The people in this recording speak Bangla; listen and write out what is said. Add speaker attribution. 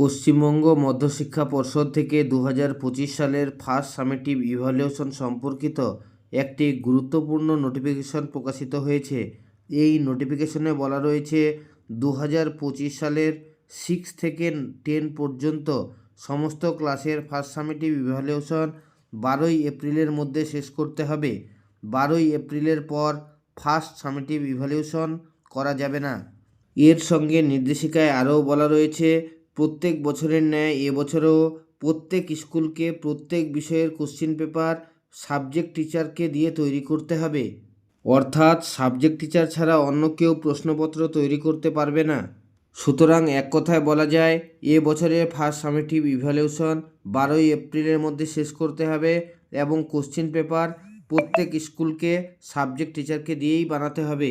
Speaker 1: পশ্চিমবঙ্গ মধ্যশিক্ষা পর্ষদ থেকে দু হাজার পঁচিশ সালের ফার্স্ট সামেটিভ ইভ্যালুয়েশন সম্পর্কিত একটি গুরুত্বপূর্ণ নোটিফিকেশন প্রকাশিত হয়েছে। এই নোটিফিকেশনে বলা রয়েছে দু হাজার পঁচিশ সালের সিক্স থেকে টেন পর্যন্ত সমস্ত ক্লাসের ফার্স্ট সামেটিভ ইভ্যালুয়েশন বারোই এপ্রিলের মধ্যে শেষ করতে হবে। বারোই এপ্রিলের পর ফার্স্ট সামেটিভ ইভ্যালুয়েশন করা যাবে না। এর সঙ্গে নির্দেশিকায় আরও বলা রয়েছে প্রত্যেক বছরের ন্যায় এবছরও প্রত্যেক স্কুলকে প্রত্যেক বিষয়ের কোশ্চিন পেপার সাবজেক্ট টিচারকে দিয়ে তৈরি করতে হবে। অর্থাৎ সাবজেক্ট টিচার ছাড়া অন্য কেউ প্রশ্নপত্র তৈরি করতে পারবে না। সুতরাং এক কথায় বলা যায়, এ বছরের ফার্স্ট সামেটিভ ইভ্যালুয়েশন বারোই এপ্রিলের মধ্যে শেষ করতে হবে এবং কোশ্চিন পেপার প্রত্যেক স্কুলকে সাবজেক্ট টিচারকে দিয়েই বানাতে হবে।